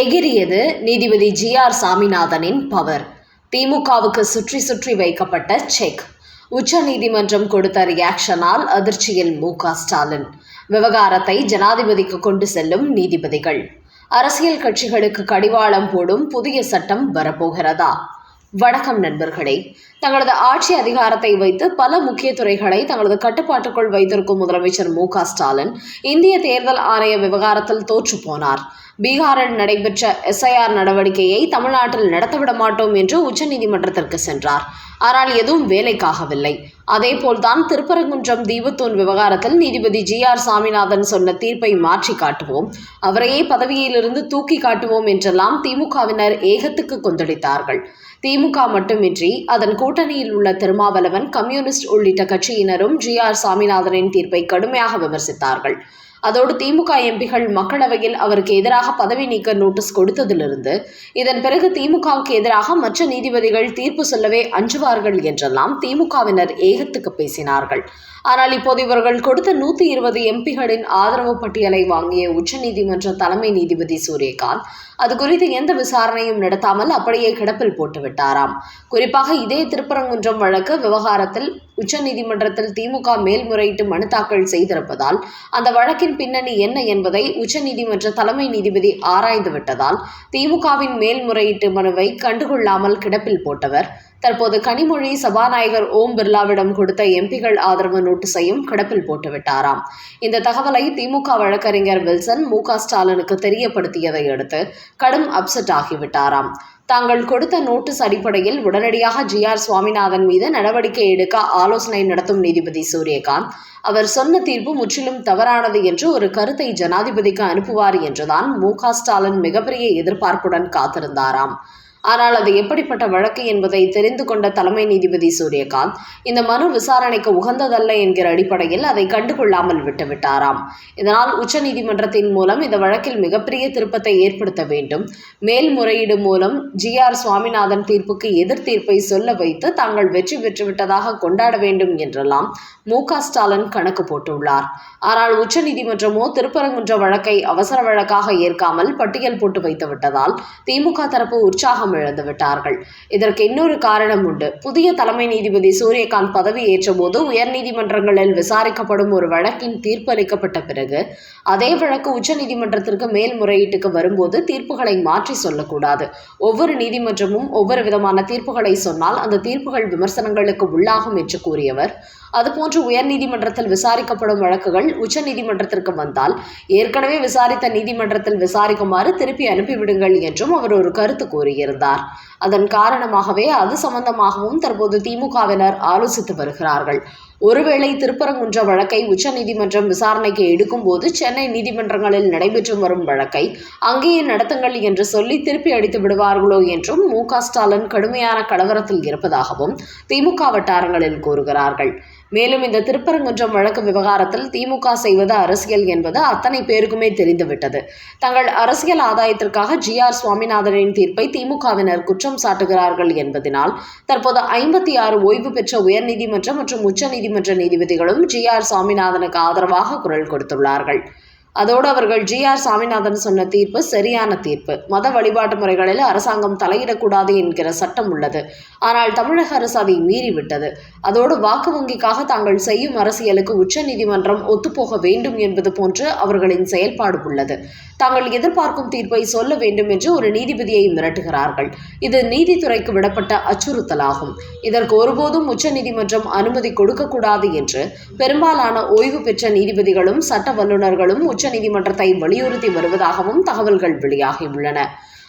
எகிரியது நீதிபதி G R சாமிநாதனின் power. திமுகவுக்கு சுற்றி சுற்றி வைக்கப்பட்ட செக். உச்சநீதிமன்றம் கொடுத்த ரியாக்ஷனால் அதிர்ச்சியில் மு க ஸ்டாலின். விவகாரத்தை ஜனாதிபதிக்கு கொண்டு செல்லும் நீதிபதிகள். அரசியல் கட்சிகளுக்கு கடிவாளம் போடும் புதிய சட்டம் வரப்போகிறதா? வணக்கம் நண்பர்களே. தங்களது ஆட்சி அதிகாரத்தை வைத்து பல முக்கிய துறைகளை தங்களது கட்டுப்பாட்டுக்குள் வைத்திருக்கும் முதலமைச்சர் மு க ஸ்டாலின் இந்திய தேர்தல் ஆணைய விவகாரத்தில் தோற்று போனார். பீகாரில் நடைபெற்ற எஸ்ஐஆர் நடவடிக்கையை தமிழ்நாட்டில் நடத்தவிட மாட்டோம் என்று உச்சநீதிமன்றத்திற்கு சென்றார். ஆனால் எதுவும் வேலைக்காகவில்லை. அதேபோல்தான் திருப்பரங்குன்றம் தீபத்தூன் விவகாரத்தில் நீதிபதி ஜி ஆர் சாமிநாதன் சொன்ன தீர்ப்பை மாற்றி காட்டுவோம். அவரையே பதவியிலிருந்து தூக்கி காட்டுவோம் என்றெல்லாம் திமுகவினர் ஏகத்துக்கு கொந்தளித்தார்கள். திமுக மட்டுமின்றி அதன் கூட்டணியில் உள்ள திருமாவளவன் கம்யூனிஸ்ட் உள்ளிட்ட கட்சியினரும் ஜி ஆர் சாமிநாதனின் தீர்ப்பை கடுமையாக விமர்சித்தார்கள். அதோடு திமுக எம்பிகள் மக்களவையில் அவருக்கு எதிராக பதவி நீக்க நோட்டீஸ் கொடுத்ததிலிருந்து இதன் பிறகு திமுகவுக்கு எதிராக மற்ற நீதிபதிகள் தீர்ப்பு சொல்லவே அஞ்சுவார்கள் என்றெல்லாம் திமுகவினர் ஏகத்துக்கு பேசினார்கள். ஆனால் இப்போது இவர்கள் கொடுத்த நூத்தி இருபது எம்பிகளின் ஆதரவு பட்டியலை வாங்கிய உச்சநீதிமன்ற தலைமை நீதிபதி சூரியகாந்த் அது குறித்து எந்த விசாரணையும் நடத்தாமல் அப்படியே கிடப்பில் போட்டுவிட்டாராம். குறிப்பாக இதே திருப்பரங்குன்றம் வழக்கு விவகாரத்தில் உச்சநீதிமன்றத்தில் திமுக மேல்முறையீட்டு மனு தாக்கல் செய்திருப்பதால் அந்த வழக்கின் பின்னணி என்ன என்பதை உச்சநீதிமன்ற தலைமை நீதிபதி ஆராய்ந்து விட்டதால் திமுகவின் மேல்முறையீட்டு மனுவை கண்டுகொள்ளாமல் கிடப்பில் போட்டவர். தற்போது கனிமொழி சபாநாயகர் ஓம் பிர்லாவிடம் கொடுத்த எம்பிகள் ஆதரவு நோட்டீஸையும் கிடப்பில் போட்டுவிட்டாராம் இந்த தகவலை திமுக வழக்கறிஞர் வில்சன் மு க ஸ்டாலினுக்கு தெரியப்படுத்தியதை அடுத்து கடும் அப்செட் ஆகிவிட்டாராம். தாங்கள் கொடுத்த நோட்டீஸ் அடிப்படையில் உடனடியாக ஜி ஆர் சுவாமிநாதன் மீது நடவடிக்கை எடுக்க ஆலோசனை நடத்தும் நீதிபதி சூரியகாந்த். அவர் சொன்ன தீர்ப்பு முற்றிலும் தவறானது என்று ஒரு கருத்தை ஜனாதிபதிக்கு அனுப்புவார் என்றுதான் மு க ஸ்டாலின் மிகப்பெரிய எதிர்பார்ப்புடன் காத்திருந்தாராம். ஆனால் அது எப்படிப்பட்ட வழக்கு என்பதை தெரிந்து கொண்ட தலைமை நீதிபதி சூரியகாந்த் இந்த மனு விசாரணைக்கு உகந்ததல்ல என்கிற அடிப்படையில் அதை கண்டுகொள்ளாமல் விட்டுவிட்டாராம் இதனால் உச்சநீதிமன்றத்தின் மூலம் இந்த வழக்கில் மிகப்பெரிய திருப்பத்தை ஏற்படுத்த வேண்டும். மேல்முறையீடு மூலம் ஜி ஆர் சுவாமிநாதன் தீர்ப்புக்கு எதிர் தீர்ப்பை சொல்ல வைத்து தாங்கள் வெற்றி பெற்றுவிட்டதாக கொண்டாட வேண்டும் என்றெல்லாம் மு ஸ்டாலின் கணக்கு போட்டுள்ளார். ஆனால் உச்சநீதிமன்றமோ திருப்பரங்குன்ற வழக்கை அவசர வழக்காக ஏற்காமல் பட்டியல் போட்டு வைத்து விட்டதால் திமுக தரப்பு உற்சாகம் இழந்து விட்டார்கள் இதற்கு இன்னொரு காரணம் உண்டு. புதிய தலைமை நீதிபதி சூரியகாந்த் பதவி ஏற்றபோது உயர்நீதிமன்றங்களில் விசாரிக்கப்படும் ஒரு வழக்கின் தீர்ப்பு அளிக்கப்பட்ட பிறகு அதே வழக்கு உச்சநீதிமன்றத்திற்கு மேல்முறையீட்டுக்கு வரும்போது தீர்ப்புகளை மாற்றி சொல்லக்கூடாது. ஒவ்வொரு நீதிமன்றமும் ஒவ்வொரு விதமான தீர்ப்புகளை சொன்னால் அந்த தீர்ப்புகள் விமர்சனங்களுக்கு உள்ளாகும் என்று கூறியவர். அதுபோன்று உயர்நீதிமன்றத்தில் விசாரிக்கப்படும் வழக்குகள் உச்சநீதிமன்றத்திற்கு வந்தால் ஏற்கனவே விசாரித்த நீதிமன்றத்தில் விசாரிக்குமாறு திருப்பி அனுப்பிவிடுங்கள் என்றும் அவர் ஒரு கருத்து கூறியிருந்தார். அதன் காரணமாகவே அது சம்பந்தமாகவும் தற்போது திமுகவினர் ஆலோசித்து வருகிறார்கள். ஒருவேளை திருப்பரங்குன்ற வழக்கை உச்சநீதிமன்றம் விசாரணைக்கு எடுக்கும்போது சென்னை நீதிமன்றங்களில் நடைபெற்று வரும் வழக்கை அங்கேயே நடத்துங்கள் என்று சொல்லி திருப்பி அடித்து விடுவார்களோ என்றும் மு க ஸ்டாலின் கடுமையான கலவரத்தில் இருப்பதாகவும் திமுக வட்டாரங்களில் கூறுகிறார்கள். மேலும் இந்த திருப்பரங்குன்றம் வழக்கு விவகாரத்தில் திமுக செய்வது அரசியல் என்பது அத்தனை பேருக்குமே தெரிந்துவிட்டது. தங்கள் அரசியல் ஆதாயத்திற்காக ஜி ஆர் சுவாமிநாதனின் தீர்ப்பை திமுகவினர் குற்றம் சாட்டுகிறார்கள் என்பதனால் தற்போது ஐம்பத்தி ஆறு ஓய்வு பெற்ற உயர்நீதிமன்றம் மற்றும் உச்சநீதிமன்ற நீதிபதிகளும் ஜி ஆர் சுவாமிநாதனுக்கு ஆதரவாக குரல் கொடுத்துள்ளார்கள். அதோடு அவர்கள் ஜி ஆர் சாமிநாதன் சொன்ன தீர்ப்பு சரியான தீர்ப்பு. மத வழிபாட்டு முறைகளில் அரசாங்கம் தலையிடக்கூடாது என்கிற சட்டம் உள்ளது. ஆனால் தமிழக அரசு அதை மீறிவிட்டது. அதோடு வாக்கு வங்கிக்காக தாங்கள் செய்யும் அரசியலுக்கு உச்ச நீதிமன்றம் ஒத்துப்போக வேண்டும் என்பது போன்று அவர்களின் செயல்பாடு உள்ளது. தாங்கள் எதிர்பார்க்கும் தீர்ப்பை சொல்ல வேண்டும் என்று ஒரு நீதிபதியை மிரட்டுகிறார்கள். இது நீதித்துறைக்கு விடப்பட்ட அச்சுறுத்தலாகும். இதற்கு ஒருபோதும் உச்ச நீதிமன்றம் அனுமதி கொடுக்கக்கூடாது என்று பெரும்பாலான ஓய்வு பெற்ற நீதிபதிகளும் சட்ட வல்லுநர்களும் உச்ச நீதிமன்றத்தை வலியுறுத்தி வருவதாகவும் தகவல்கள் வெளியாகியுள்ளன.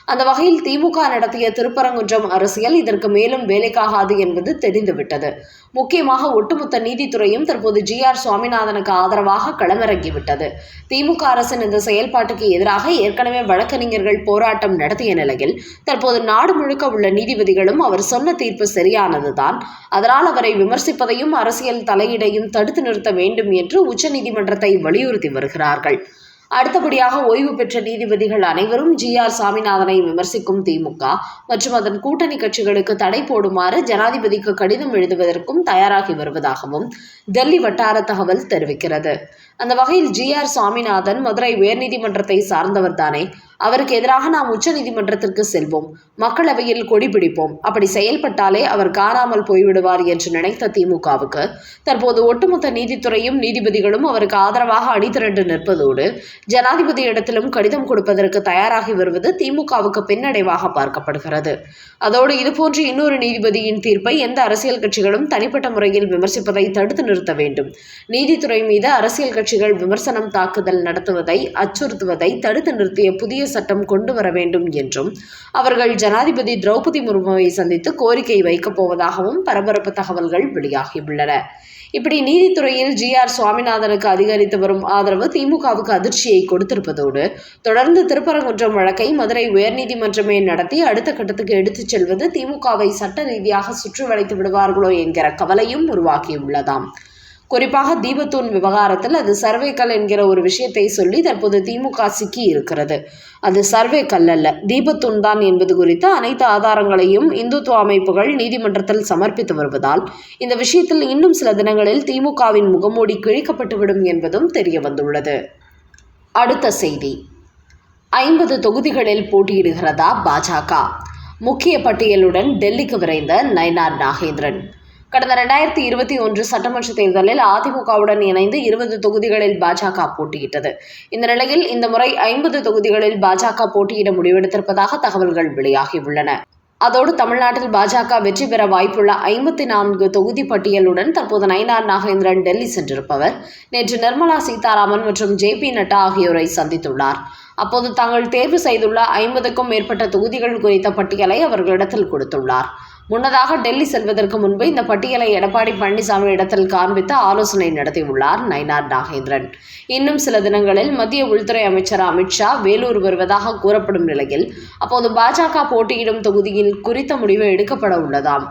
அந்த வகையில் திமுக நடத்திய திருப்பரங்குன்றம் அரசியல் இதற்கு மேலும் வேலைக்காகாது என்பது தெரிந்துவிட்டது. முக்கியமாக ஒட்டுமொத்த நீதித்துறையும் தற்போது ஜி ஆர் சுவாமிநாதனுக்கு ஆதரவாக களமிறங்கிவிட்டது. திமுக அரசின் இந்த செயல்பாட்டுக்கு எதிராக ஏற்கனவே வழக்கறிஞர்கள் போராட்டம் நடத்திய நிலையில் தற்போது நாடு முழுக்க உள்ள நீதிபதிகளும் அவர் சொன்ன தீர்ப்பு சரியானதுதான். அதனால் அவரை விமர்சிப்பதையும் அரசியல் தலையீடையும் தடுத்து நிறுத்த வேண்டும் என்று உச்சநீதிமன்றத்தை வலியுறுத்தி வருகிறார்கள். அடுத்தபடியாக ஓய்வு பெற்ற நீதிபதிகள் அனைவரும் ஜி ஆர் சாமிநாதனை விமர்சிக்கும் திமுக. மற்றும் அதன் கூட்டணி கட்சிகளுக்கு தடை போடுமாறு ஜனாதிபதிக்கு கடிதம் எழுதுவதற்கும் தயாராகி வருவதாகவும் டெல்லி வட்டார தகவல் தெரிவிக்கிறது. அந்த வகையில் ஜி ஆர் சாமிநாதன் மதுரை உயர்நீதிமன்றத்தை சார்ந்தவர் தானே? அவருக்கு எதிராக நாம் உச்சநீதிமன்றத்திற்கு செல்வோம். மக்களவையில் கொடி பிடிப்போம். அப்படி செயல்பட்டாலே அவர் காணாமல் போய்விடுவார் என்று நினைத்த திமுகவுக்கு தற்போது ஒட்டுமொத்த நீதித்துறையும் நீதிபதிகளும் அவருக்கு ஆதரவாக அணிதிரண்டு நிற்பதோடு ஜனாதிபதி இடத்திலும் கடிதம் கொடுப்பதற்கு தயாராகி வருவது திமுகவுக்கு பின்னடைவாக பார்க்கப்படுகிறது. அதோடு இதுபோன்று இன்னொரு நீதிபதியின் தீர்ப்பை எந்த அரசியல் கட்சிகளும் தனிப்பட்ட முறையில் விமர்சிப்பதை தடுத்து நிறுத்த வேண்டும். நீதித்துறை மீது அரசியல் கட்சிகள் விமர்சனம் தாக்குதல் நடத்துவதை அச்சுறுத்துவதை தடுத்து நிறுத்திய புதிய சட்டம் கொண்டு வர வேண்டும் என்றும் அவர்கள் ஜனாதிபதி திரௌபதி முர்முவை சந்தித்து கோரிக்கை வைக்கப் போவதாகவும் பரபரப்பு தகவல்கள் வெளியாகியுள்ளன. இப்படி நீதித்துறையில் ஜி ஆர் சுவாமிநாதனுக்கு அதிகரித்து வரும் ஆதரவு திமுகவுக்கு அதிர்ச்சியை கொடுத்திருப்பதோடு தொடர்ந்து திருப்பரங்குன்றம் வழக்கை மதுரை உயர்நீதிமன்றமே நடத்தி அடுத்த கட்டத்துக்கு எடுத்துச் செல்வது திமுகவை சட்ட ரீதியாக சுற்றி வளைத்து விடுவார்களோ என்கிற கவலையும் உருவாகியுள்ளதாம். குறிப்பாக தீபத்தூன் விவகாரத்தில் அது சர்வே கல் என்கிற ஒரு விஷயத்தை சொல்லி தற்போது திமுக சிக்கி இருக்கிறது. அது சர்வே கல் அல்ல. தீபத்தூன் தான் என்பது குறித்து அனைத்து ஆதாரங்களையும் இந்துத்துவ அமைப்புகள் நீதிமன்றத்தில் சமர்ப்பித்து வருவதால் இந்த விஷயத்தில் இன்னும் சில தினங்களில் திமுகவின் முகமூடி கிழிக்கப்பட்டுவிடும் என்பதும் தெரிய வந்துள்ளது. அடுத்த செய்தி. ஐம்பது தொகுதிகளில் போட்டியிடுகிறதா பாஜக முக்கிய பட்டியலுடன் டெல்லிக்கு விரைந்த நயனார் நாகேந்திரன். கடந்த ரெண்டாயிரத்தி இருபத்தி ஒன்று சட்டமன்ற தேர்தலில் அதிமுகவுடன் இணைந்து இருபது தொகுதிகளில் பாஜக போட்டியிட்டது. இந்த நிலையில் இந்த முறை ஐம்பது தொகுதிகளில் பாஜக போட்டியிட முடிவெடுத்திருப்பதாக தகவல்கள் வெளியாகியுள்ளன. அதோடு தமிழ்நாட்டில் பாஜக வெற்றி பெற வாய்ப்புள்ள ஐம்பத்தி நான்கு தொகுதி பட்டியலுடன் தற்போது நயினார் நாகேந்திரன் டெல்லி சென்றிருப்பவர். நேற்று நிர்மலா சீதாராமன் மற்றும் ஜே பி நட்டா ஆகியோரை சந்தித்துள்ளார். அப்போது தாங்கள் தேர்வு செய்துள்ள ஐம்பதுக்கும் மேற்பட்ட தொகுதிகள் குறித்த பட்டியலை அவர்களிடத்தில் கொடுத்துள்ளார். முன்னதாக டெல்லி செல்வதற்கு முன்பு இந்த பட்டியலை எடப்பாடி பழனிசாமி இடத்தில் காண்பித்து ஆலோசனை நடத்தியுள்ளார் நயினார் நாகேந்திரன். இன்னும் சில தினங்களில் மத்திய உள்துறை அமைச்சர் அமித்ஷா வேலூர் வருவதாக கூறப்படும் நிலையில் அப்போது பாஜக போட்டியிடும் தொகுதியில் குறித்த முடிவு எடுக்கப்பட உள்ளதாம்.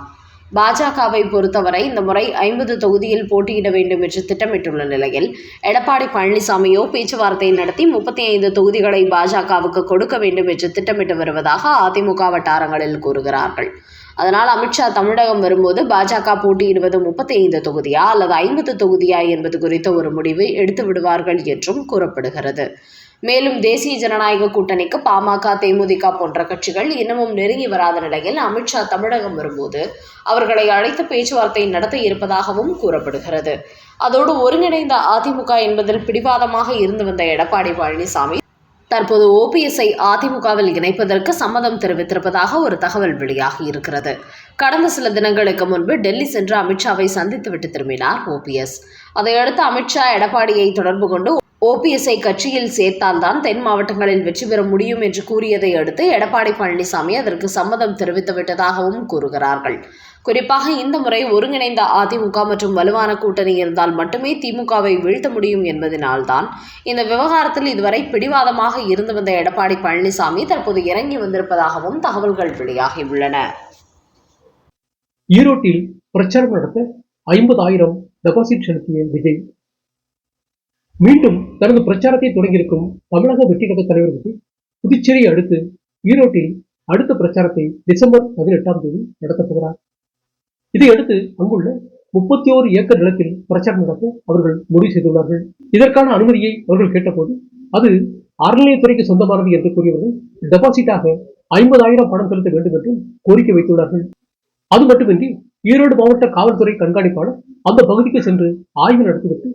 பாஜகவை பொறுத்தவரை இந்த முறை ஐம்பது தொகுதியில் போட்டியிட வேண்டும் என்று திட்டமிட்டுள்ள நிலையில் எடப்பாடி பழனிசாமியோ பேச்சுவார்த்தை நடத்தி முப்பத்தி ஐந்து தொகுதிகளை பாஜகவுக்கு கொடுக்க வேண்டும் என்று திட்டமிட்டு வருவதாக அதிமுக வட்டாரங்களில் கூறுகிறார்கள். அதனால் அமித்ஷா தமிழகம் வரும்போது பாஜக போட்டியிடுவது முப்பத்தி ஐந்து தொகுதியா அல்லது ஐம்பது தொகுதியா என்பது குறித்த ஒரு முடிவு எடுத்து விடுவார்கள் என்றும் கூறப்படுகிறது. மேலும் தேசிய ஜனநாயக கூட்டணிக்கு பாமக தேமுதிக போன்ற கட்சிகள் இன்னமும் நெருங்கி வராத நிலையில் அமித்ஷா தமிழகம் வரும்போது அவர்களை அழைத்து பேச்சுவார்த்தை நடத்த இருப்பதாகவும் கூறப்படுகிறது. அதோடு ஒருங்கிணைந்த அதிமுக என்பதில் பிடிவாதமாக இருந்து வந்த எடப்பாடி பழனிசாமி தற்போது ஓபிஎஸ்ஐ அதிமுகவில் இணைப்பதற்கு சம்மதம் தெரிவித்திருப்பதாக ஒரு தகவல் வெளியாகி இருக்கிறது. கடந்த சில தினங்களுக்கு முன்பு டெல்லி சென்று அமித்ஷாவை சந்தித்துவிட்டு திரும்பினார் ஓபிஎஸ் அதையடுத்து அமித்ஷா எடப்பாடியை தொடர்பு கொண்டு ஓபிஎஸ்ஐ கட்சியில் சேர்த்தால்தான் தென் மாவட்டங்களில் வெற்றி பெற முடியும் என்று கூறியதை அடுத்து எடப்பாடி பழனிசாமி அதற்கு சம்மதம் தெரிவித்து விட்டதாகவும் கூறுகிறார்கள். குறிப்பாக இந்த முறை ஒருங்கிணைந்த அதிமுக மற்றும் வலுவான கூட்டணி இருந்தால் மட்டுமே திமுகவை வீழ்த்த முடியும் என்பதனால்தான் இந்த விவகாரத்தில் இதுவரை பிடிவாதமாக இருந்து வந்த எடப்பாடி பழனிசாமி தற்போது இறங்கி வந்திருப்பதாகவும் தகவல்கள் வெளியாகியுள்ளன. ஈரோட்டில் பிரச்சாரம் நடத்த ஐம்பதாயிரம் டெபாசிட் செலுத்திய விஜய். மீண்டும் தனது பிரச்சாரத்தை தொடங்கியிருக்கும் தமிழக வெற்றி கழக தலைவர் விஜய் புதுச்சேரியை அடுத்து ஈரோட்டில் அடுத்த பிரச்சாரத்தை டிசம்பர் பதினெட்டாம் தேதி நடத்தப் போகிறார். இதையடுத்து அங்குள்ள முப்பத்தி ஓரு ஏக்கர் நிலத்தில் பிரச்சாரம் நடத்த அவர்கள் முடிவு செய்துள்ளார்கள். இதற்கான அனுமதியை அவர்கள் கேட்டபோது அது அறநிலையத்துறைக்கு சொந்தமானது என்று கூறியவர்கள் டெபாசிட்டாக ஐம்பதாயிரம் பணம் செலுத்த வேண்டும் என்றும் கோரிக்கை வைத்துள்ளார்கள். அது மட்டுமின்றி ஈரோடு மாவட்ட காவல்துறை கண்காணிப்பாளர் அந்த பகுதிக்கு சென்று ஆய்வு நடத்திவிட்டு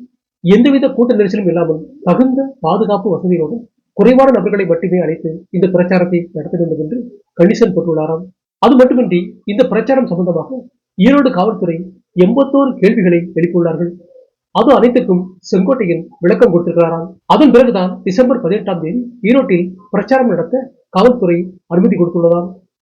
எந்தவித கூட்ட நெரிசலும் இல்லாமல் தகுந்த பாதுகாப்பு வசதியோடு குறைவான நபர்களை மட்டுமே அழைத்து இந்த பிரச்சாரத்தை நடத்த வேண்டும் என்று கண்டிஷன் போட்டுள்ளாராம். அது மட்டுமின்றி இந்த பிரச்சாரம் சம்பந்தமாக ஈரோடு காவல்துறை எண்பத்தோரு கேள்விகளை எழுப்பியுள்ளார்கள். அது அனைத்துக்கும் செங்கோட்டையன் விளக்கம் கொடுத்திருக்கிறாராம். அதன் பிறகுதான் டிசம்பர் பதினெட்டாம் தேதி ஈரோட்டில் பிரச்சாரம் நடத்த காவல்துறை அனுமதி கொடுத்துள்ளதாம்.